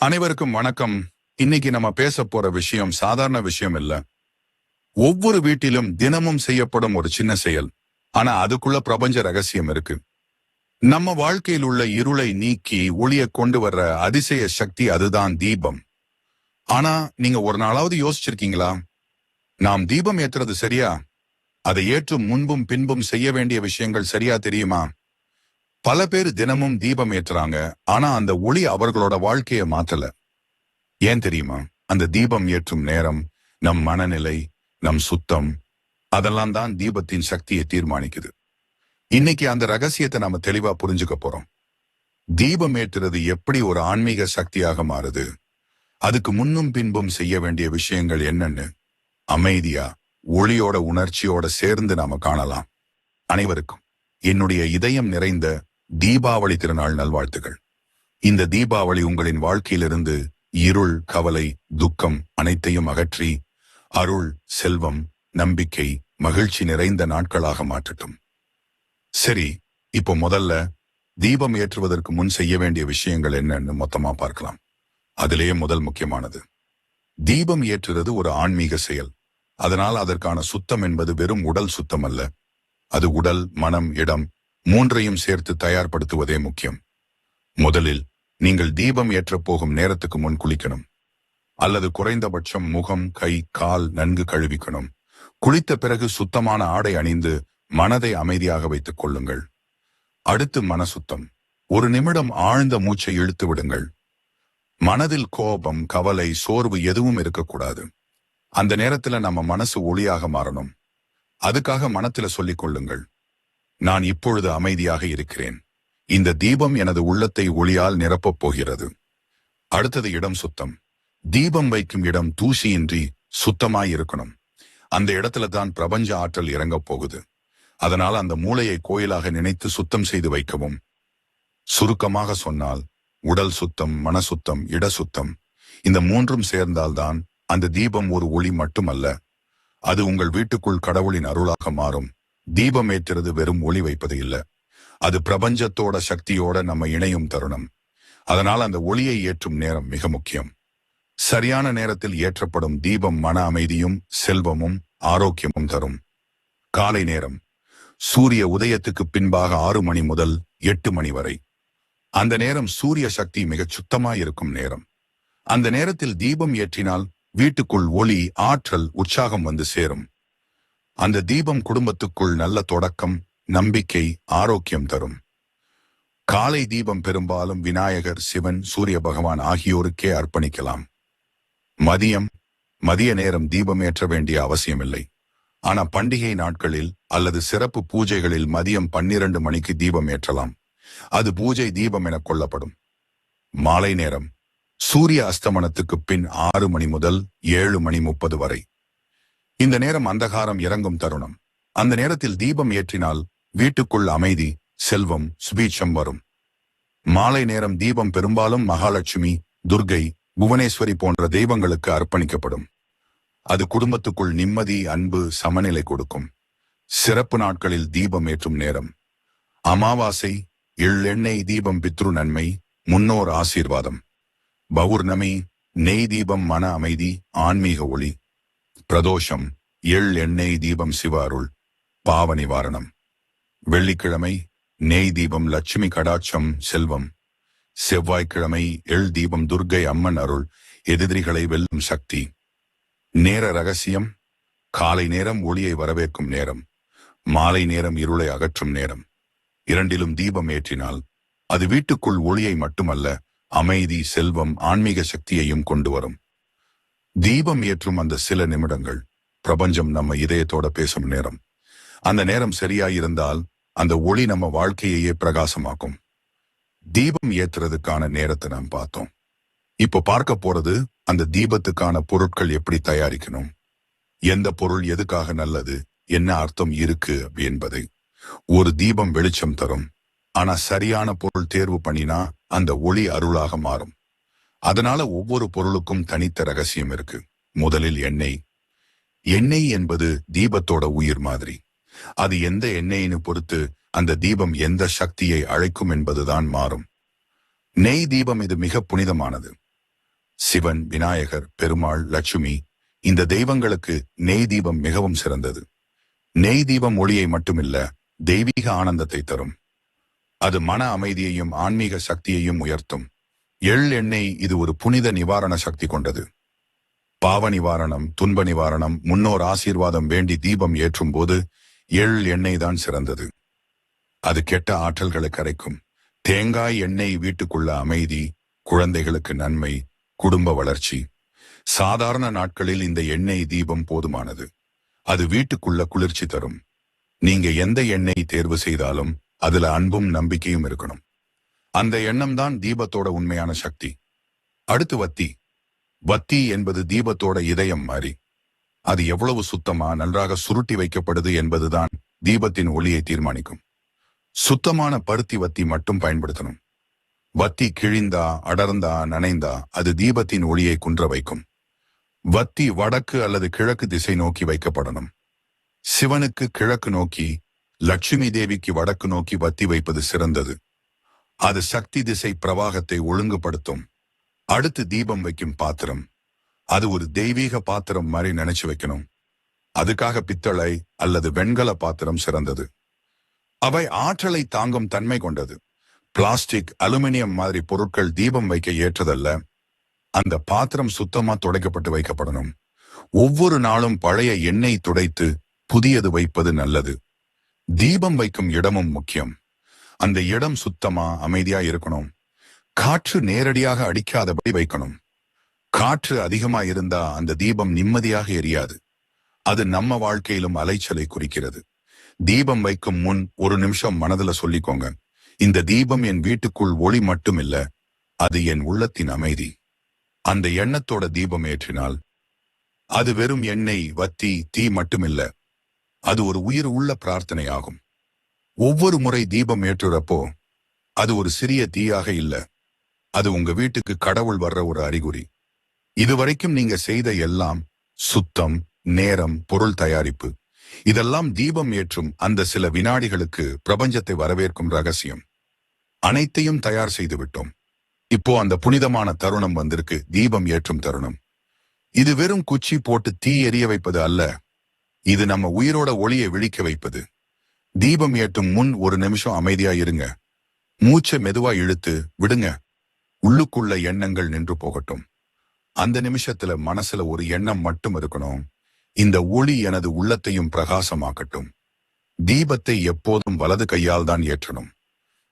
அனைவருக்கும் வணக்கம். இன்னைக்கு நம்ம பேச போற விஷயம் சாதாரண விஷயம் இல்ல. ஒவ்வொரு வீட்டிலும் தினமும் செய்யப்படும் ஒரு சின்ன செயல். ஆனா அதுக்குள்ள பிரபஞ்ச ரகசியம் இருக்கு. நம்ம வாழ்க்கையில் உள்ள இருளை நீக்கி ஒளிய கொண்டு வர்ற அதிசய சக்தி அதுதான் தீபம். ஆனா நீங்க ஒரு நாளாவது யோசிச்சிருக்கீங்களா? நாம் தீபம் ஏத்துறது சரியா? அதை ஏற்றும் முன்பும் பின்பும் செய்ய வேண்டிய விஷயங்கள் சரியா தெரியுமா? பல பேர் தினமும் தீபம் ஏற்றுறாங்க ஆனா அந்த ஒளி அவர்களோட வாழ்க்கைய மாத்தல. ஏன் தெரியுமா? அந்த தீபம் ஏற்றும் நேரம் நம் மனநிலை நம் சுத்தம் அதெல்லாம் தான் தீபத்தின் சக்தியை தீர்மானிக்குது. இன்னைக்கு அந்த ரகசியத்தை நாம தெளிவா புரிஞ்சுக்க போறோம். தீபம் ஏற்றுறது எப்படி ஒரு ஆன்மீக சக்தியாக மாறுது? அதுக்கு முன்னும் பின்பும் செய்ய வேண்டிய விஷயங்கள் என்னன்னு அமைதியா ஒளியோட உணர்ச்சியோட சேர்ந்து நாம காணலாம். அனைவருக்கும் என்னுடைய இதயம் நிறைந்த தீபாவளி திருநாள் நல்வாழ்த்துகள் இந்த தீபாவளி உங்களின் வாழ்க்கையிலிருந்து இருள் கவலை துக்கம் அனைத்தையும் அகற்றி அருள் செல்வம் நம்பிக்கை மகிழ்ச்சி நிறைந்த நாட்களாக மாற்றட்டும். சரி இப்போ முதல்ல தீபம் ஏற்றுவதற்கு முன் செய்ய வேண்டிய விஷயங்கள் என்னன்னு மொத்தமா பார்க்கலாம். அதிலேயே முதல் முக்கியமானது. தீபம் ஏற்றுறது ஒரு ஆன்மீக செயல். அதனால் அதற்கான சுத்தம் என்பது வெறும் உடல் சுத்தம் அல்ல. அது உடல் மனம் இடம் மூன்றையும் சேர்த்து தயார்படுத்துவதே முக்கியம். முதலில் நீங்கள் தீபம் ஏற்றப் போகும் நேரத்துக்கு முன் குளிக்கணும். அல்லது குறைந்தபட்சம் முகம் கை கால் நன்கு கழுவிக்கணும். குளித்த பிறகு சுத்தமான ஆடை அணிந்து மனதை அமைதியாக வைத்துக் கொள்ளுங்கள். அடுத்து மனசுத்தம். ஒரு நிமிடம் ஆழ்ந்த மூச்சை இழுத்து விடுங்கள். மனதில் கோபம் கவலை சோர்வு எதுவும் இருக்கக்கூடாது. அந்த நேரத்துல நம்ம மனசு ஒளியாக மாறணும். அதுக்காக மனத்துல சொல்லிக் கொள்ளுங்கள். நான் இப்பொழுது அமைதியாக இருக்கிறேன். இந்த தீபம் எனது உள்ளத்தை ஒளியால் நிரப்பப் போகிறது. அடுத்தது இடம் சுத்தம். தீபம் வைக்கும் இடம் தூசியின்றி சுத்தமாய் இருக்கணும். அந்த இடத்துல தான் பிரபஞ்ச ஆற்றல் இறங்கப் போகுது. அதனால் அந்த மூளையை கோயிலாக நினைத்து சுத்தம் செய்து வைக்கவும். சுருக்கமாக சொன்னால் உடல் சுத்தம் மன சுத்தம் இட சுத்தம் இந்த மூன்றும் சேர்ந்தால்தான் அந்த தீபம் ஒரு ஒளி மட்டுமல்ல அது உங்கள் வீட்டுக்குள் கடவுளின் அருளாக மாறும். தீபம் ஏற்றுறது வெறும் ஒளி வைப்பது இல்ல. அது பிரபஞ்சத்தோட சக்தியோட நம்ம இணையும் தருணம். அதனால் அந்த ஒளியை ஏற்றும் நேரம் மிக முக்கியம். சரியான நேரத்தில் ஏற்றப்படும் தீபம் மன அமைதியும் செல்வமும் ஆரோக்கியமும் தரும். காலை நேரம். சூரிய உதயத்துக்கு பின்பாக ஆறு மணி முதல் எட்டு மணி வரை. அந்த நேரம் சூரிய சக்தி மிகச் சுத்தமாய் இருக்கும் நேரம். அந்த நேரத்தில் தீபம் ஏற்றினால் வீட்டுக்குள் ஒளி ஆற்றல் உற்சாகம் வந்து சேரும். அந்த தீபம் குடும்பத்துக்குள் நல்ல தொடக்கம் நம்பிக்கை ஆரோக்கியம் தரும். காலை தீபம் பெரும்பாலும் விநாயகர் சிவன் சூரிய பகவான் ஆகியோருக்கே அர்ப்பணிக்கலாம். மதியம் மதிய நேரம் தீபம் ஏற்ற வேண்டிய அவசியமில்லை. ஆனா பண்டிகை நாட்களில் அல்லது சிறப்பு பூஜைகளில் மதியம் பன்னிரண்டு மணிக்கு தீபம் ஏற்றலாம். அது பூஜை தீபம் என கொள்ளப்படும். மாலை நேரம் சூரிய அஸ்தமனத்துக்கு பின் ஆறு மணி முதல் ஏழு மணி முப்பது வரை. இந்த நேரம் அந்தகாரம் இறங்கும் தருணம். அந்த நேரத்தில் தீபம் ஏற்றினால் வீட்டுக்குள் அமைதி செல்வம் சுபீட்சம் வரும். மாலை நேரம் தீபம் பெரும்பாலும் மகாலட்சுமி துர்கை புவனேஸ்வரி போன்ற தெய்வங்களுக்கு அர்ப்பணிக்கப்படும். அது குடும்பத்துக்குள் நிம்மதி அன்பு சமநிலை கொடுக்கும். சிறப்பு நாட்களில் தீபம் ஏற்றும் நேரம். அமாவாசை எள்ளெண்ணெய் தீபம் பித்ரு நன்மை முன்னோர் ஆசீர்வாதம். பௌர்ணமி நெய் தீபம் மன அமைதி ஆன்மீக ஒளி. பிரதோஷம் எள் எண்ணெய் தீபம் சிவ அருள் பாவ நிவாரணம். வெள்ளிக்கிழமை நெய் தீபம் லட்சுமி கடாட்சம் செல்வம். செவ்வாய்க்கிழமை எள் தீபம் துர்க்கை அம்மன் அருள் எதிரிகளை வெல்லும் சக்தி. நேர ரகசியம் காலை நேரம் ஒளியை வரவேற்கும் நேரம் மாலை நேரம் இருளை அகற்றும் நேரம். இரண்டிலும் தீபம் ஏற்றினால் அது வீட்டுக்குள் ஒளியை மட்டுமல்ல அமைதி செல்வம் ஆன்மீக சக்தியையும் கொண்டு வரும். தீபம் ஏற்றும் அந்த சில நிமிடங்கள். பிரபஞ்சம் நம்ம இதயத்தோட பேசும் நேரம். அந்த நேரம் சரியாயிருந்தால் அந்த ஒளி நம்ம வாழ்க்கையையே பிரகாசமாக்கும். தீபம் ஏத்துறதுக்கான நேரத்தை நாம் பார்த்தோம். இப்போ பார்க்க போறது அந்த தீபத்துக்கான பொருட்கள் எப்படி தயாரிக்கணும்? எந்த பொருள் எதுக்காக நல்லது? என்ன அர்த்தம் இருக்கு என்பதை. ஒரு தீபம் வெளிச்சம் தரும். ஆனா சரியான பொருள் தேர்வு பண்ணினா அந்த ஒளி அருளாக மாறும். அதனால ஒவ்வொரு பொருளுக்கும் தனித்த ரகசியம் இருக்கு. முதலில் எண்ணெய். எண்ணெய் என்பது தீபத்தோட உயிர் மாதிரி. அது எந்த எண்ணெயின்னு பொறுத்து அந்த தீபம் எந்த சக்தியை அழைக்கும் என்பதுதான் மாறும். நெய் தீபம் இது மிக புனிதமானது. சிவன் விநாயகர் பெருமாள் லட்சுமி இந்த தெய்வங்களுக்கு நெய் தீபம் மிகவும் சிறந்தது. நெய் தீபம் ஒளியை மட்டுமில்ல தெய்வீக ஆனந்தத்தை தரும். அது மன அமைதியையும் ஆன்மீக சக்தியையும் உயர்த்தும். எள் எண்ணெய் இது ஒரு புனித நிவாரண சக்தி கொண்டது. பாவ நிவாரணம் துன்ப நிவாரணம் முன்னோர் ஆசீர்வாதம் வேண்டி தீபம் ஏற்றும் போது எள் எண்ணெய் தான் சிறந்தது. அது கெட்ட ஆற்றல்களை கரைக்கும் தேங்காய் எண்ணெய் வீட்டுக்குள்ள அமைதி குழந்தைகளுக்கு நன்மை குடும்ப வளர்ச்சி. சாதாரண நாட்களில் இந்த எண்ணெய் தீபம் போதுமானது. அது வீட்டுக்குள்ள குளிர்ச்சி தரும். நீங்க எந்த எண்ணெய் தேர்வு செய்தாலும் அதுல அன்பும் நம்பிக்கையும் இருக்கணும். அந்த எண்ணம் தான் தீபத்தோட உண்மையான சக்தி. அடுத்து வத்தி. வத்தி என்பது தீபத்தோட இதயம் மாதிரி. அது எவ்வளவு சுத்தமா நன்றாக சுருட்டி வைக்கப்படுது என்பதுதான் தீபத்தின் ஒளியை தீர்மானிக்கும். சுத்தமான பருத்தி வத்தி மட்டும் பயன்படுத்தணும். வத்தி கிழிந்தா அடர்ந்தா நனைந்தா அது தீபத்தின் ஒளியை குன்ற வைக்கும். வத்தி வடக்கு அல்லது கிழக்கு திசை நோக்கி வைக்கப்படணும். சிவனுக்கு கிழக்கு நோக்கி லட்சுமி தேவிக்கு வடக்கு நோக்கி வத்தி வைப்பது சிறந்தது. அது சக்தி திசை பிரவாகத்தை ஒழுங்குபடுத்தும். அடுத்து தீபம் வைக்கும் பாத்திரம். அது ஒரு தெய்வீக பாத்திரம் மாதிரி நினைச்சு வைக்கணும். அதுக்காக பித்தளை அல்லது வெண்கல பாத்திரம் சிறந்தது. அவை ஆற்றலை தாங்கும் தன்மை கொண்டது. பிளாஸ்டிக் அலுமினியம் மாதிரி பொருட்கள் தீபம் வைக்க ஏற்றதல்ல. அந்த பாத்திரம் சுத்தமா துடைக்கப்பட்டு வைக்கப்படணும். ஒவ்வொரு நாளும் பழைய எண்ணெய் துடைத்து புதியது வைப்பது நல்லது. தீபம் வைக்கும் இடமும் முக்கியம். அந்த இடம் சுத்தமா அமைதியா இருக்கணும். காற்று நேரடியாக அடிக்காதபடி வைக்கணும். காற்று அதிகமா இருந்தா அந்த தீபம் நிம்மதியாக எரியாது. அது நம்ம வாழ்க்கையிலும் அலைச்சலை குறிக்கிறது. தீபம் வைக்கும் முன் ஒரு நிமிஷம் மனதுல சொல்லிக்கோங்க. இந்த தீபம் என் வீட்டுக்குள் ஒளி மட்டும் இல்ல அது என் உள்ளத்தின் அமைதி. அந்த எண்ணத்தோட தீபம் ஏற்றினால் அது வெறும் எண்ணெய் வத்தி தீ மட்டுமில்ல அது ஒரு உயிர் உள்ள பிரார்த்தனையாகும். ஒவ்வொரு முறை தீபம் ஏற்றுறப்போ அது ஒரு சிறிய தீயாக இல்ல. அது உங்க வீட்டுக்கு கடவுள் வர்ற ஒரு அறிகுறி. இதுவரைக்கும் நீங்க செய்த எல்லாம் சுத்தம் நேரம் பொருள் தயாரிப்பு. இதெல்லாம் தீபம் ஏற்றும் அந்த சில வினாடிகளுக்கு பிரபஞ்சத்தை வரவேற்கும் ரகசியம். அனைத்தையும் தயார் செய்து விட்டோம். இப்போ அந்த புனிதமான தருணம் வந்திருக்கு தீபம் ஏற்றும் தருணம். இது வெறும் குச்சி போட்டு தீ எரிய வைப்பது அல்ல. இது நம்ம உயிரோட ஒளியை விழிக்க வைப்பது. தீபம் ஏற்றும் முன் ஒரு நிமிஷம் அமைதியா இருங்க. மூச்சை மெதுவா இழுத்து விடுங்க. உள்ளுக்குள்ள எண்ணங்கள் நின்று போகட்டும். அந்த நிமிஷத்துல மனசுல ஒரு எண்ணம் மட்டும் இருக்கணும். இந்த ஒளி எனது உள்ளத்தையும் பிரகாசமாக்கட்டும். தீபத்தை எப்போதும் வலது கையால் தான் ஏற்றணும்.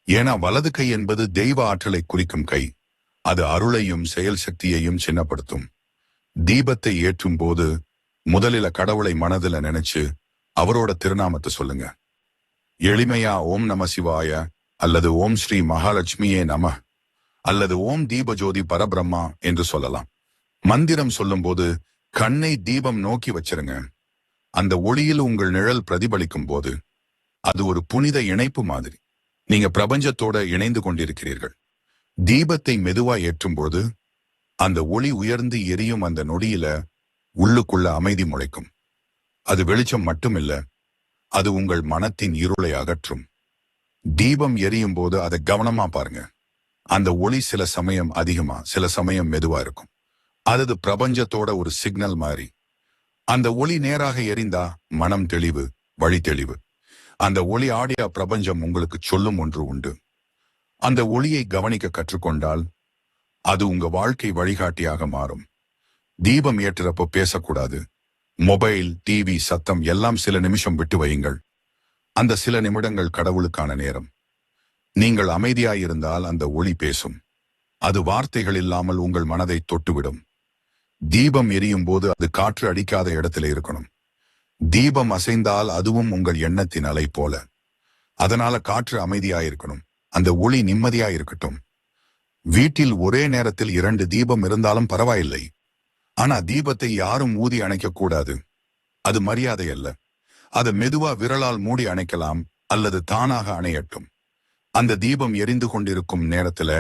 ஏன்னா வலது கை என்பது தெய்வ ஆற்றலை குறிக்கும் கை. அது அருளையும் செயல் சக்தியையும் சின்னப்படுத்தும். தீபத்தை ஏற்றும் போது முதலில கடவுளை மனதுல நினைச்சு அவரோட திருநாமத்தை சொல்லுங்க. எளிமையா ஓம் நம சிவாய அல்லது ஓம் ஸ்ரீ மகாலட்சுமியே நம அல்லது ஓம் தீபஜோதி பரபிரம்மா என்று சொல்லலாம். மந்திரம் சொல்லும்போது கண்ணை தீபம் நோக்கி வச்சிருங்க. அந்த ஒளியில் உங்கள் நிழல் பிரதிபலிக்கும் போது அது ஒரு புனித இணைப்பு மாதிரி. நீங்க பிரபஞ்சத்தோட இணைந்து கொண்டிருக்கிறீர்கள். தீபத்தை மெதுவா ஏற்றும்போது அந்த ஒளி உயர்ந்து எரியும் அந்த நொடியில உள்ளுக்குள்ள அமைதி முளைக்கும். அது வெளிச்சம் மட்டுமில்ல அது உங்கள் மனத்தின் இருளை அகற்றும். தீபம் எரியும் போது அதை கவனமா பாருங்க. அந்த ஒளி சில சமயம் அதிகமா சில சமயம் மெதுவா இருக்கும். அது பிரபஞ்சத்தோட ஒரு சிக்னல் மாதிரி அந்த ஒளி நேராக எரிந்தா மனம் தெளிவு வழி தெளிவு. அந்த ஒளி ஆடிய பிரபஞ்சம் உங்களுக்கு சொல்லும் ஒன்று உண்டு. அந்த ஒளியை கவனிக்க கற்றுக்கொண்டால் அது உங்க வாழ்க்கை வழிகாட்டியாக மாறும். தீபம் ஏற்றுறப்போ பேசக்கூடாது. மொபைல் டிவி சத்தம் எல்லாம் சில நிமிஷம் விட்டு வையுங்கள். அந்த சில நிமிடங்கள் கடவுளுக்கான நேரம். நீங்கள் அமைதியாயிருந்தால் அந்த ஒளி பேசும். அது வார்த்தைகள் இல்லாமல் உங்கள் மனதை தொட்டுவிடும். தீபம் எரியும் போது அது காற்று அடிக்காத இடத்துல இருக்கணும். தீபம் அசைந்தால் அதுவும் உங்கள் எண்ணத்தின் அலை போல. அதனால காற்று அமைதியாயிருக்கணும். அந்த ஒளி நிம்மதியா இருக்கட்டும் வீட்டில் ஒரே நேரத்தில் இரண்டு தீபம் இருந்தாலும் பரவாயில்லை. ஆனா தீபத்தை யாரும் ஊதி அணைக்க கூடாது. அது மரியாதை அல்ல. அதை மெதுவா விரலால் மூடி அணைக்கலாம் அல்லது தானாக அணையட்டும். அந்த தீபம் எரிந்து கொண்டிருக்கும் நேரத்துல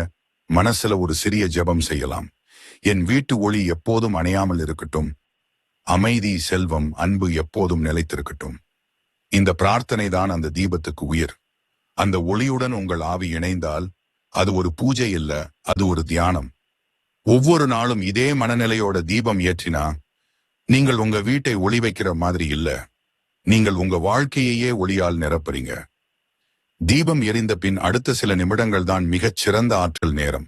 மனசுல ஒரு சிறிய ஜெபம் செய்யலாம். என் வீட்டு ஒளி எப்போதும் அணையாமல் இருக்கட்டும். அமைதி செல்வம் அன்பு எப்போதும் நிலைத்திருக்கட்டும். இந்த பிரார்த்தனை தான் அந்த தீபத்துக்கு உயிர். அந்த ஒளியுடன் உங்கள் ஆவி இணைந்தால் அது ஒரு பூஜை இல்ல அது ஒரு தியானம். ஒவ்வொரு நாளும் இதே மனநிலையோட தீபம் ஏற்றினா நீங்கள் உங்க வீட்டை ஒளி வைக்கிற மாதிரி இல்ல. நீங்கள் உங்க வாழ்க்கையையே ஒளியால் நிரப்புறீங்க. தீபம் எரிந்த பின் அடுத்த சில நிமிடங்கள் தான் மிகச் சிறந்த ஆற்றல் நேரம்.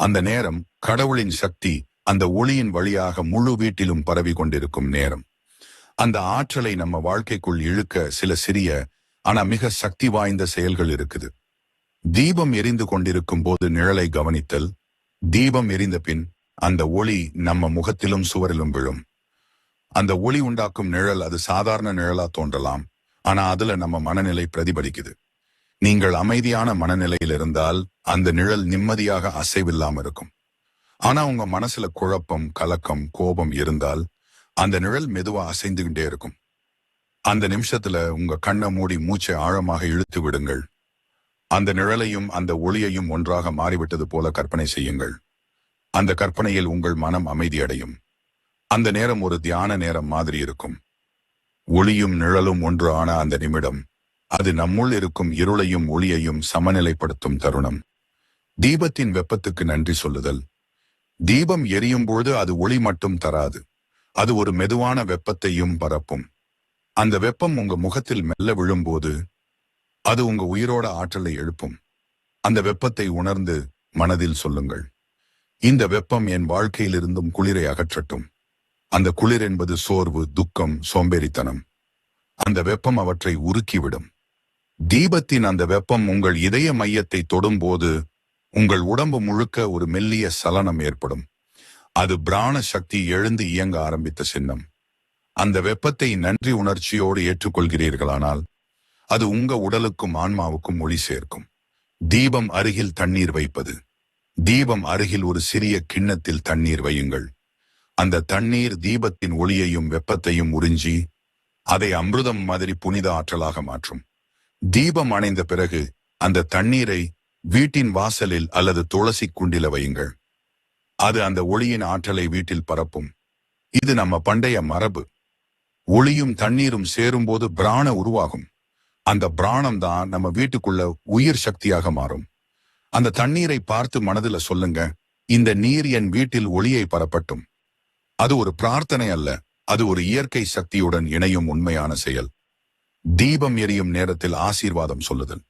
அந்த நேரம் கடவுளின் சக்தி அந்த ஒளியின் வழியாக முழு வீட்டிலும் பரவி கொண்டிருக்கும் நேரம். அந்த ஆற்றலை நம்ம வாழ்க்கைக்குள் இழுக்க சில சிறிய ஆனா மிக சக்தி வாய்ந்த செயல்கள் இருக்குது. தீபம் எரிந்து கொண்டிருக்கும் போது நிழலை கவனித்தல் தீபம் எரிந்த பின் அந்த ஒளி நம்ம முகத்திலும் சுவரிலும் விழும். அந்த ஒளி உண்டாக்கும் நிழல் அது சாதாரண நிழலா தோன்றலாம். ஆனா அதுல நம்ம மனநிலை பிரதிபலிக்குது. நீங்கள் அமைதியான மனநிலையில் இருந்தால் அந்த நிழல் நிம்மதியாக அசைவில்லாம இருக்கும். ஆனா உங்க மனசுல குழப்பம் கலக்கம் கோபம் இருந்தால் அந்த நிழல் மெதுவா அசைந்துகிட்டே இருக்கும். அந்த நிமிஷத்துல உங்க கண்ணை மூடி மூச்சை ஆழமாக இழுத்து விடுங்கள். அந்த நிழலையும் அந்த ஒளியையும் ஒன்றாக மாறிவிட்டது போல கற்பனை செய்யுங்கள். அந்த கற்பனையில் உங்கள் மனம் அமைதியடையும். அந்த நேரம் ஒரு தியான நேரம் மாதிரி இருக்கும். ஒளியும் நிழலும் ஒன்று ஆன அந்த நிமிடம் அது நம்முள் இருக்கும் இருளையும் ஒளியையும் சமநிலைப்படுத்தும் தருணம். தீபத்தின் வெப்பத்துக்கு நன்றி சொல்லுதல். தீபம் எரியும் பொழுது அது ஒளி மட்டும் தராது. அது ஒரு மெதுவான வெப்பத்தையும் பரப்பும். அந்த வெப்பம் உங்க முகத்தில் மெல்ல விழும்போது அது உங்க உயிரோட ஆற்றலை எழுப்பும். அந்த வெப்பத்தை உணர்ந்து மனதில் சொல்லுங்கள். இந்த வெப்பம் என் வாழ்க்கையிலிருந்தும் குளிரை அகற்றட்டும். அந்த குளிர் என்பது சோர்வு துக்கம் சோம்பேறித்தனம். அந்த வெப்பம் அவற்றை உருக்கிவிடும். தீபத்தின் அந்த வெப்பம் உங்கள் இதய மையத்தை தொடும்போது உங்கள் உடம்பு முழுக்க ஒரு மெல்லிய சலனம் ஏற்படும். அது பிராண சக்தி எழுந்து இயங்க ஆரம்பித்த சின்னம். அந்த வெப்பத்தை நன்றி உணர்ச்சியோடு ஏற்றுக்கொள்கிறீர்களானால் அது உங்க உடலுக்கும் ஆன்மாவுக்கும் ஒளி சேர்க்கும். தீபம் அருகில் தண்ணீர் வைப்பது. தீபம் அருகில் ஒரு சிறிய கிண்ணத்தில் தண்ணீர் வையுங்கள். அந்த தண்ணீர் தீபத்தின் ஒளியையும் வெப்பத்தையும் உறிஞ்சி அதை அமிர்தம் மாதிரி புனித ஆற்றலாக மாற்றும். தீபம் அணைந்த பிறகு அந்த தண்ணீரை வீட்டின் வாசலில் அல்லது துளசி குண்டில வையுங்கள். அது அந்த ஒளியின் ஆற்றலை வீட்டில் பரப்பும். இது நம்ம பண்டைய மரபு. ஒளியும் தண்ணீரும் சேரும்போது பிராண உருவாகும். அந்த பிராணம் தான் நம்ம வீட்டுக்குள்ள உயிர் சக்தியாக மாறும். அந்த தண்ணீரை பார்த்து மனதுல சொல்லுங்க இந்த நீர் என் வீட்டில் ஒளியை பரப்பட்டும். அது ஒரு பிரார்த்தனை அல்ல அது ஒரு இயற்கை சக்தியுடன் இணையும் உண்மையான செயல். தீபம் எரியும் நேரத்தில் ஆசீர்வாதம் சொல்லுதல்.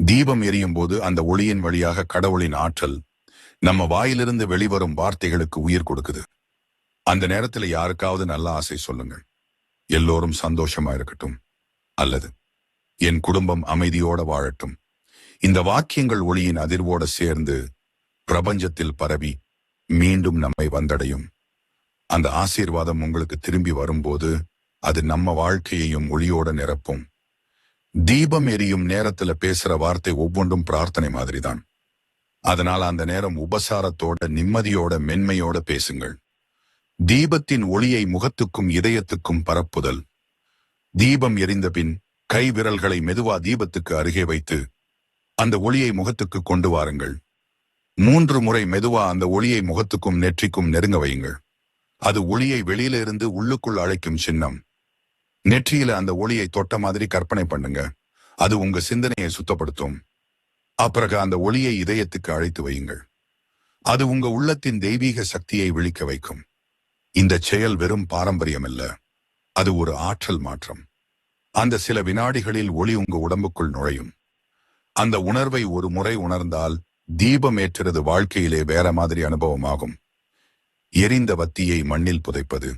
தீபம் எரியும் போது அந்த ஒளியின் வழியாக கடவுளின் ஆற்றல் நம்ம வாயிலிருந்து வெளிவரும் வார்த்தைகளுக்கு உயிர் கொடுக்குது. அந்த நேரத்துல யாருக்காவது நல்ல ஆசை சொல்லுங்கள். எல்லோரும் சந்தோஷமா இருக்கட்டும். அல்லது என் குடும்பம் அமைதியோட வாழட்டும். இந்த வாக்கியங்கள் ஒளியின் அதிர்வோட சேர்ந்து பிரபஞ்சத்தில் பரவி மீண்டும் நம்மை வந்தடையும். அந்த ஆசீர்வாதம் உங்களுக்கு திரும்பி வரும்போது அது நம்ம வாழ்க்கையையும் ஒளியோட நிரப்பும். தீபம் எரியும் நேரத்துல பேசுற வார்த்தை ஒவ்வொன்றும் பிரார்த்தனை மாதிரிதான். அதனால் அந்த நேரம் உபசாரத்தோட நிம்மதியோட மென்மையோட பேசுங்கள். தீபத்தின் ஒளியை முகத்துக்கும் இதயத்துக்கும் பரப்புதல். தீபம் எரிந்த பின் கை விரல்களை மெதுவா தீபத்துக்கு அருகே வைத்து அந்த ஒளியை முகத்துக்கு கொண்டு வாருங்கள். மூன்று முறை மெதுவா அந்த ஒளியை முகத்துக்கும் நெற்றிக்கும் நெருங்க வையுங்கள். அது ஒளியை வெளியில இருந்து உள்ளுக்குள் அழைக்கும் சின்னம். நெற்றியில அந்த ஒளியை தொட்ட மாதிரி கற்பனை பண்ணுங்க. அது உங்க சிந்தனையை சுத்தப்படுத்தும். அப்பிறகு அந்த ஒளியை இதயத்துக்கு அழைத்து வையுங்கள். அது உங்க உள்ளத்தின் தெய்வீக சக்தியை விழிக்க வைக்கும். இந்த செயல் வெறும் பாரம்பரியம் அல்ல அது ஒரு ஆற்றல் மாற்றம். அந்த சில வினாடிகளில் ஒளி உங்க உடம்புக்குள் நுழையும். அந்த உணர்வை ஒரு முறை உணர்ந்தால் தீபம் ஏற்றுறது வாழ்க்கையிலே வேற மாதிரி அனுபவமாகும். எரிந்த வத்தியை மண்ணில் புதைப்பது.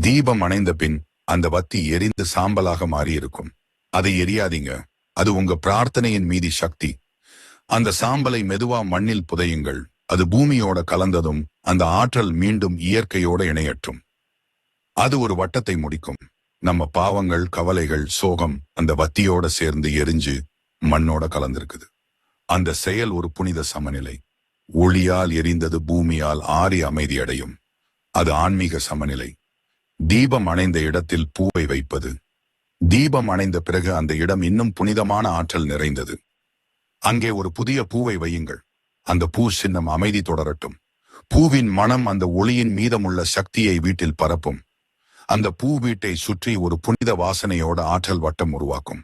தீபம் அணைந்த பின் அந்த வத்தி எரிந்து சாம்பலாக மாறியிருக்கும். அதை எரியாதீங்க. அது உங்க பிரார்த்தனையின் மீதி சக்தி. அந்த சாம்பலை மெதுவா மண்ணில் புதையுங்கள். அது பூமியோட கலந்ததும் அந்த ஆற்றல் மீண்டும் இயற்கையோட இணையற்றும். அது ஒரு வட்டத்தை முடிக்கும். நம்ம பாவங்கள் கவலைகள் சோகம் அந்த வத்தியோட சேர்ந்து எரிஞ்சு மண்ணோட கலந்திருக்குது. அந்த செயல் ஒரு புனித சமநிலை. ஒளியால் எரிந்தது பூமியால் ஆறி அமைதியடையும் அது ஆன்மீக சமநிலை. தீபம் அணைந்த இடத்தில் பூவை வைப்பது. தீபம் அணைந்த பிறகு அந்த இடம் இன்னும் புனிதமான ஆற்றல் நிறைந்தது. அங்கே ஒரு புதிய பூவை வையுங்கள். அந்த பூ சின்னம் அமைதி தொடரட்டும். பூவின் மனம் அந்த ஒளியின் மீதமுள்ள சக்தியை வீட்டில் பரப்பும். அந்த பூ வீட்டை சுற்றி ஒரு புனித வாசனையோட ஆற்றல் வட்டம் உருவாக்கும்.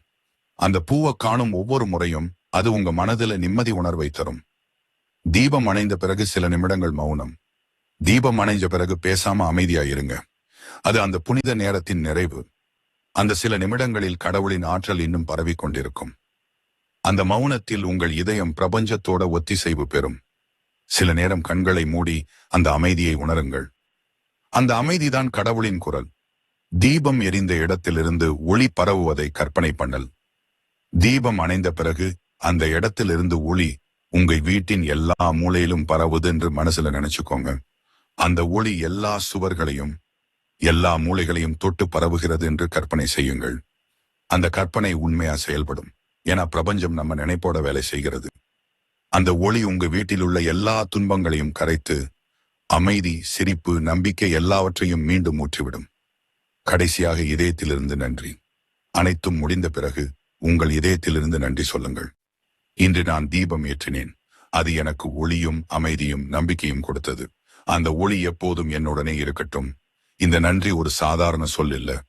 அந்த பூவை காணும் ஒவ்வொரு முறையும் அது உங்க மனதில நிம்மதி உணர்வை தரும். தீபம் அணைந்த பிறகு சில நிமிடங்கள் மௌனம். தீபம் அணைஞ்ச பிறகு பேசாம அமைதியா இருங்க அது அந்த புனித நேரத்தின் நிறைவு. அந்த சில நிமிடங்களில் கடவுளின் ஆற்றல் இன்னும் பரவிக் கொண்டிருக்கும். அந்த மௌனத்தில் உங்கள் இதயம் பிரபஞ்சத்தோட ஒத்திசைவு பெறும். சில நேரம் கண்களை மூடி அந்த அமைதியை உணருங்கள். அந்த அமைதிதான் கடவுளின் குரல். தீபம் எரிந்த இடத்திலிருந்து ஒளி பரவுவதை கற்பனை பண்ணல். தீபம் அணைந்த பிறகு அந்த இடத்திலிருந்து ஒளி உங்க வீட்டின் எல்லா மூலையிலும் பரவுது என்று மனசுல நினைச்சுக்கோங்க. அந்த ஒளி எல்லா சுவர்களையும் எல்லா மூளைகளையும் தொட்டு பரவுகிறது என்று கற்பனை செய்யுங்கள். அந்த கற்பனை உண்மையா செயல்படும். ஏன்னா பிரபஞ்சம் நம்ம நினைப்போட வேலை செய்கிறது. அந்த ஒளி உங்க வீட்டில் உள்ள எல்லா துன்பங்களையும் கரைத்து அமைதி சிரிப்பு நம்பிக்கை எல்லாவற்றையும் மீண்டும் ஊற்றிவிடும். கடைசியாக இதயத்திலிருந்து நன்றி. அனைத்தும் முடிந்த பிறகு உங்கள் இதயத்திலிருந்து நன்றி சொல்லுங்கள். இன்று நான் தீபம் ஏற்றினேன். அது எனக்கு ஒளியும் அமைதியும் நம்பிக்கையும் கொடுத்தது. அந்த ஒளி எப்போதும் என்னுடனே இருக்கட்டும். இந்த நன்றி ஒரு சாதாரண சொல் இல்ல.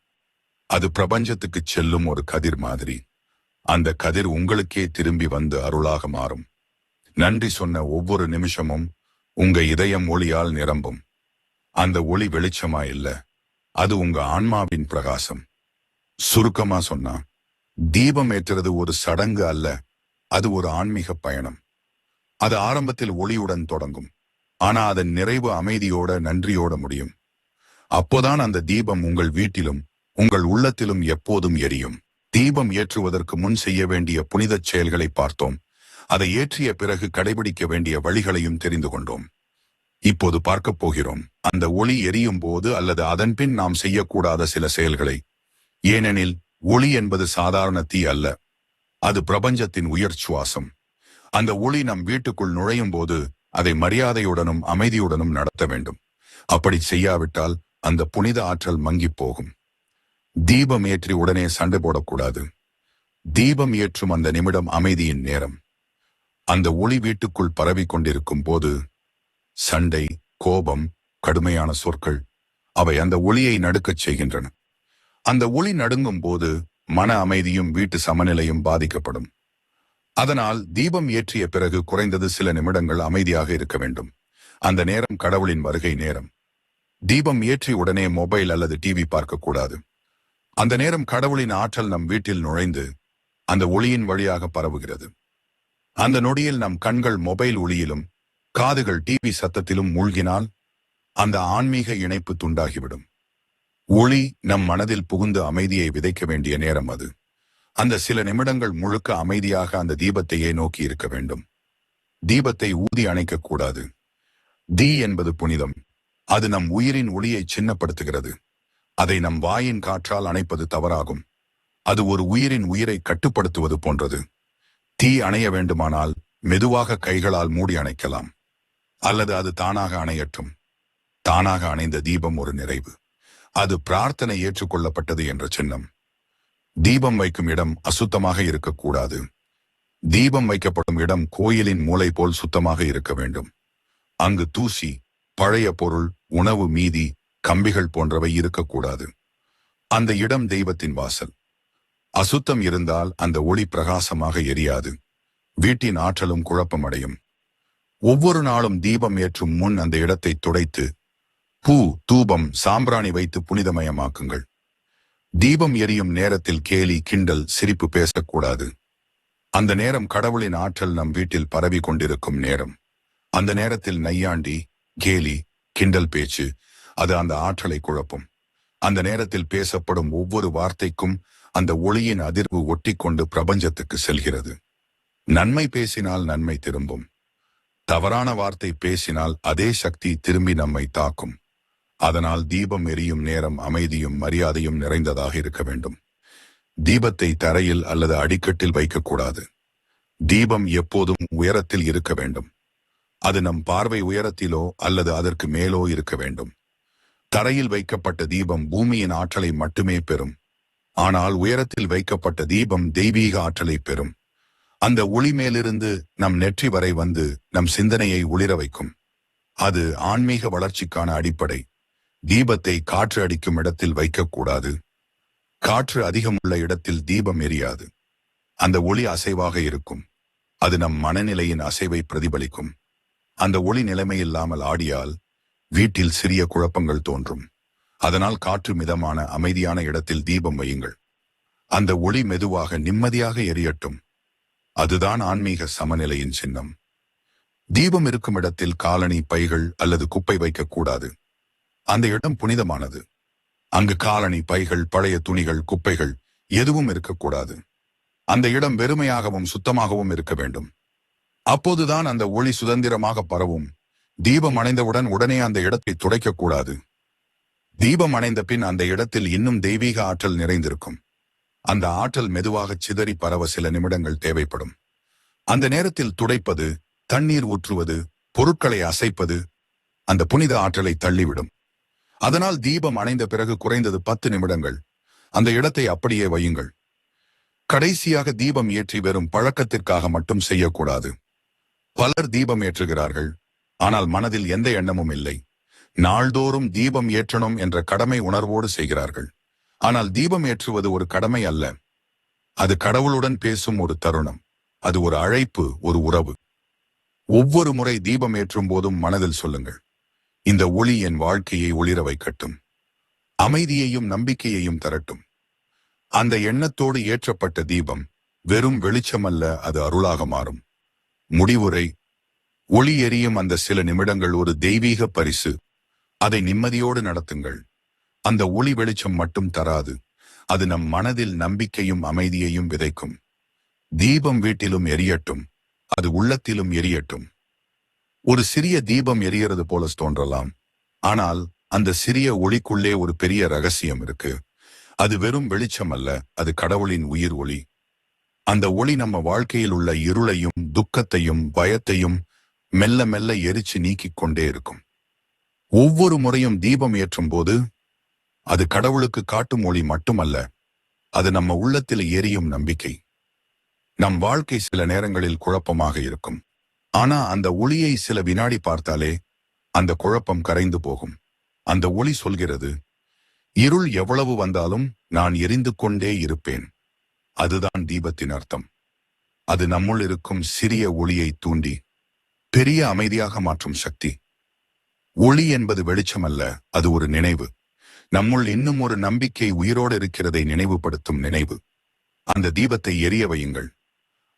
அது பிரபஞ்சத்துக்கு செல்லும் ஒரு கதிர் மாதிரி. அந்த கதிர் உங்களுக்கே திரும்பி வந்து அருளாக மாறும். நன்றி சொன்ன ஒவ்வொரு நிமிஷமும் உங்க இதயம் ஒளியால் நிரம்பும். அந்த ஒளி வெளிச்சமா இல்ல. அது உங்க ஆன்மாவின் பிரகாசம். சுருக்கமா சொன்னா தீபம் ஏற்றுறது ஒரு சடங்கு அல்ல அது ஒரு ஆன்மீக பயணம். அது ஆரம்பத்தில் ஒளியுடன் தொடங்கும் ஆனா அதன் நிறைவு அமைதியோட நன்றியோட முடியும். அப்போதான் அந்த தீபம் உங்கள் வீட்டிலும் உங்கள் உள்ளத்திலும் எப்போதும் எரியும். தீபம் ஏற்றுவதற்கு முன் செய்ய வேண்டிய புனிதச் செயல்களை பார்த்தோம். அதை ஏற்றிய பிறகு கடைபிடிக்க வேண்டிய வழிகளையும் தெரிந்து கொண்டோம். இப்போது பார்க்கப் போகிறோம். அந்த ஒளி எரியும் போது அல்லது அதன்பின் நாம் செய்யக்கூடாத சில செயல்களை. ஏனெனில் ஒளி என்பது சாதாரண தீ அல்ல. அது பிரபஞ்சத்தின் உயர் சுவாசம் அந்த ஒளி நம் வீட்டுக்குள் நுழையும் போது அதை மரியாதையுடனும் அமைதியுடனும் நடத்த வேண்டும். அப்படி செய்யாவிட்டால் அந்த புனித ஆற்றல் மங்கி போகும். தீபம் ஏற்றி உடனே சண்டை போடக்கூடாது. தீபம் ஏற்றும் அந்த நிமிடம் அமைதியின் நேரம். அந்த ஒளி வீட்டுக்குள் பரவி கொண்டிருக்கும் போது சண்டை கோபம் கடுமையான சொற்கள் அவை அந்த ஒளியை நடுக்கச் செய்கின்றன. அந்த ஒளி நடுங்கும் போது மன அமைதியும் வீட்டு சமநிலையும் பாதிக்கப்படும். அதனால் தீபம் ஏற்றிய பிறகு குறைந்தது சில நிமிடங்கள் அமைதியாக இருக்க வேண்டும். அந்த நேரம் கடவுளின் வருகை நேரம். தீபம் ஏற்றி உடனே மொபைல் அல்லது டிவி பார்க்கக்கூடாது அந்த நேரம் கடவுளின் ஆற்றல் நம் வீட்டில் நுழைந்து அந்த ஒளியின் வழியாக பரவுகிறது. அந்த நொடியில் நம் கண்கள் மொபைல் ஒளியிலும் காதுகள் டிவி சத்தத்திலும் மூழ்கினால் அந்த ஆன்மீக இணைப்பு துண்டாகிவிடும். ஒளி நம் மனதில் புகுந்து அமைதியை விதைக்க வேண்டிய நேரம் அது. அந்த சில நிமிடங்கள் முழுக்க அமைதியாக அந்த தீபத்தையே நோக்கி இருக்க வேண்டும். தீபத்தை ஊதி அணைக்கக்கூடாது தீ என்பது புனிதம். அது நம் உயிரின் ஒளியை சின்னப்படுத்துகிறது. அதை நம் வாயின் காற்றால் அணைப்பது தவறாகும். அது ஒரு உயிரின் உயிரை கட்டுப்படுத்துவது போன்றது. தீ அணைய வேண்டுமானால் மெதுவாக கைகளால் மூடி அணைக்கலாம். அல்லது அது தானாக அணையட்டும். தானாக அணைந்த தீபம் ஒரு நிறைவு. அது பிரார்த்தனை ஏற்றுக்கொள்ளப்பட்டது என்ற சின்னம். தீபம் வைக்கும் இடம் அசுத்தமாக இருக்கக்கூடாது. தீபம் வைக்கப்படும் இடம் கோயிலின் மூளை போல் சுத்தமாக இருக்க வேண்டும். அங்கு தூசி பழைய பொருள் உணவு மீதி கம்பிகள் போன்றவை இருக்கக்கூடாது. அந்த இடம் தெய்வத்தின் வாசல். அசுத்தம் இருந்தால் அந்த ஒளி பிரகாசமாக எரியாது. வீட்டின் ஆற்றலும் குழப்பமடையும். ஒவ்வொரு நாளும் தீபம் ஏற்றும் முன் அந்த இடத்தை துடைத்து பூ தூபம் சாம்பிராணி வைத்து புனிதமயமாக்குங்கள். தீபம் எரியும் நேரத்தில் கேலி கிண்டல் சிரிப்பு பேசக்கூடாது. அந்த நேரம் கடவுளின் ஆற்றல் நம் வீட்டில் பரவி கொண்டிருக்கும் நேரம். அந்த நேரத்தில் நையாண்டி கேலி கிண்டல் பேச்சு அது அந்த ஆற்றலை குழப்பும். அந்த நேரத்தில் பேசப்படும் ஒவ்வொரு வார்த்தைக்கும் அந்த ஒளியின் அதிர்வு ஒட்டிக்கொண்டு பிரபஞ்சத்துக்கு செல்கிறது. நன்மை பேசினால் நன்மை திரும்பும். தவறான வார்த்தை பேசினால் அதே சக்தி திரும்பி நம்மை தாக்கும். அதனால் தீபம் எரியும் நேரம் அமைதியும் மரியாதையும் நிறைந்ததாக இருக்க வேண்டும். தீபத்தை தரையில் அல்லது அடிக்கட்டில் வைக்கக்கூடாது. தீபம் எப்போதும் உயரத்தில் இருக்க வேண்டும். அது நம் பார்வை உயரத்திலோ அல்லது அதற்கு மேலோ இருக்க வேண்டும். தரையில் வைக்கப்பட்ட தீபம் பூமியின் ஆற்றலை மட்டுமே பெறும். ஆனால் உயரத்தில் வைக்கப்பட்ட தீபம் தெய்வீக ஆற்றலை பெறும். அந்த ஒளி மேலிருந்து நம் நெற்றி வரை வந்து நம் சிந்தனையை ஒளிர வைக்கும். அது ஆன்மீக வளர்ச்சிக்கான அடிப்படை. தீபத்தை காற்று அடிக்கும் இடத்தில் வைக்கக்கூடாது காற்று அதிகமுள்ள இடத்தில் தீபம் எரியாது. அந்த ஒளி அசைவாக இருக்கும். அது நம் மனநிலையின் அசைவை பிரதிபலிக்கும். அந்த ஒளி நிலைமையில்லாமல் ஆடியால் வீட்டில் சிறிய குழப்பங்கள் தோன்றும். அதனால் காற்று மிதமான அமைதியான இடத்தில் தீபம் வையுங்கள். அந்த ஒளி மெதுவாக நிம்மதியாக எரியட்டும். அதுதான் ஆன்மீக சமநிலையின் சின்னம். தீபம் இருக்கும் இடத்தில் காலணி பைகள் அல்லது குப்பை வைக்கக்கூடாது அந்த இடம் புனிதமானது. அங்கு காலணி பைகள் பழைய துணிகள் குப்பைகள் எதுவும் இருக்கக்கூடாது அந்த இடம் வெறுமையாகவும் சுத்தமாகவும் இருக்க வேண்டும். அப்போதுதான் அந்த ஒளி சுதந்திரமாக பரவும். தீபம் அணைந்தவுடன் உடனே அந்த இடத்தை துடைக்கக்கூடாது தீபம் அணைந்த பின் அந்த இடத்தில் இன்னும் தெய்வீக ஆற்றல் நிறைந்திருக்கும். அந்த ஆற்றல் மெதுவாக சிதறி பரவ சில நிமிடங்கள் தேவைப்படும். அந்த நேரத்தில் துடைப்பது தண்ணீர் ஊற்றுவது பொருட்களை அசைப்பது அந்த புனித ஆற்றலை தள்ளிவிடும். அதனால் தீபம் அணைந்த பிறகு குறைந்தது பத்து நிமிடங்கள். அந்த இடத்தை அப்படியே வையுங்கள். கடைசியாக தீபம் ஏற்றி வெறும் பழக்கத்திற்காக மட்டும் செய்யக்கூடாது. பலர் தீபம் ஏற்றுகிறார்கள் ஆனால் மனதில் எந்த எண்ணமும் இல்லை. நாள்தோறும் தீபம் ஏற்றணும் என்ற கடமை உணர்வோடு செய்கிறார்கள். ஆனால் தீபம் ஏற்றுவது ஒரு கடமை அல்ல. அது கடவுளுடன் பேசும் ஒரு தருணம். அது ஒரு அழைப்பு ஒரு உறவு. ஒவ்வொரு முறை தீபம் ஏற்றும் போதும் மனதில் சொல்லுங்கள். இந்த ஒளி என் வாழ்க்கையை ஒளிர வைக்கட்டும். அமைதியையும் நம்பிக்கையையும் தரட்டும். அந்த எண்ணத்தோடு ஏற்றப்பட்ட தீபம் வெறும் வெளிச்சமல்ல அது அருளாக மாறும். முடிவுரை. ஒளி எரியும் அந்த சில நிமிடங்கள் ஒரு தெய்வீக பரிசு. அதை நிம்மதியோடு நடத்துங்கள். அந்த ஒளி வெளிச்சம் மட்டும் தராது. அது நம் மனதில் நம்பிக்கையும் அமைதியையும் விதைக்கும். தீபம் வீட்டிலும் எரியட்டும். அது உள்ளத்திலும் எரியட்டும். ஒரு சிறிய தீபம் எரியறது போல தோன்றலாம். ஆனால் அந்த சிறிய ஒளிக்குள்ளே ஒரு பெரிய ரகசியம் இருக்கு. அது வெறும் வெளிச்சம் அல்ல அது கடவுளின் உயிர் ஒளி. அந்த ஒளி நம்ம வாழ்க்கையில் உள்ள இருளையும் துக்கத்தையும் பயத்தையும் மெல்ல மெல்ல எரிச்சு நீக்கிக் கொண்டே இருக்கும். ஒவ்வொரு முறையும் தீபம் ஏற்றும் போது அது கடவுளுக்கு காட்டும் ஒளி மட்டுமல்ல அது நம்ம உள்ளத்தில் எரியும் நம்பிக்கை. நம் வாழ்க்கை சில நேரங்களில் குழப்பமாக இருக்கும். ஆனா அந்த ஒளியை சில வினாடி பார்த்தாலே அந்த குழப்பம் கரைந்து போகும். அந்த ஒளி சொல்கிறது இருள் எவ்வளவு வந்தாலும் நான் எரிந்து கொண்டே இருப்பேன். அதுதான் தீபத்தின் அர்த்தம். அது நம்முள் இருக்கும் சிறிய ஒளியை தூண்டி பெரிய அமைதியாக மாற்றும் சக்தி. ஒளி என்பது வெளிச்சமல்ல அது ஒரு நினைவு. நம்முள் இன்னும் ஒரு நம்பிக்கை உயிரோடு இருக்கிறதை நினைவுபடுத்தும் நினைவு. அந்த தீபத்தை எரிய வையுங்கள்.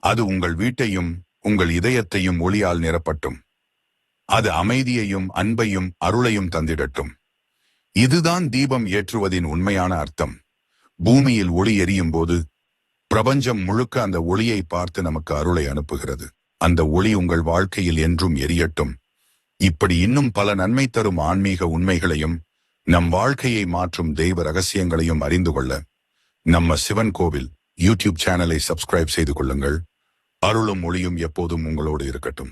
அது உங்கள் வீட்டையும் உங்கள் இதயத்தையும் ஒளியால் நிரப்பட்டும். அது அமைதியையும் அன்பையும் அருளையும் தந்திடட்டும். இதுதான் தீபம் ஏற்றுவதின் உண்மையான அர்த்தம். பூமியில் ஒளி எரியும் போது பிரபஞ்சம் முழுக்க அந்த ஒளியை பார்த்து நமக்கு அருளை அனுப்புகிறது. அந்த ஒளி உங்கள் வாழ்க்கையில் என்றும் எரியட்டும். இப்படி இன்னும் பல நன்மை தரும் ஆன்மீக உண்மைகளையும் நம் வாழ்க்கையை மாற்றும் தெய்வ ரகசியங்களையும் அறிந்து கொள்ள நம்ம சிவன் கோவில் யூடியூப் சேனலை சப்ஸ்கிரைப் செய்து கொள்ளுங்கள். அருளும் மொழியும் எப்போதும் உங்களோடு இருக்கட்டும்.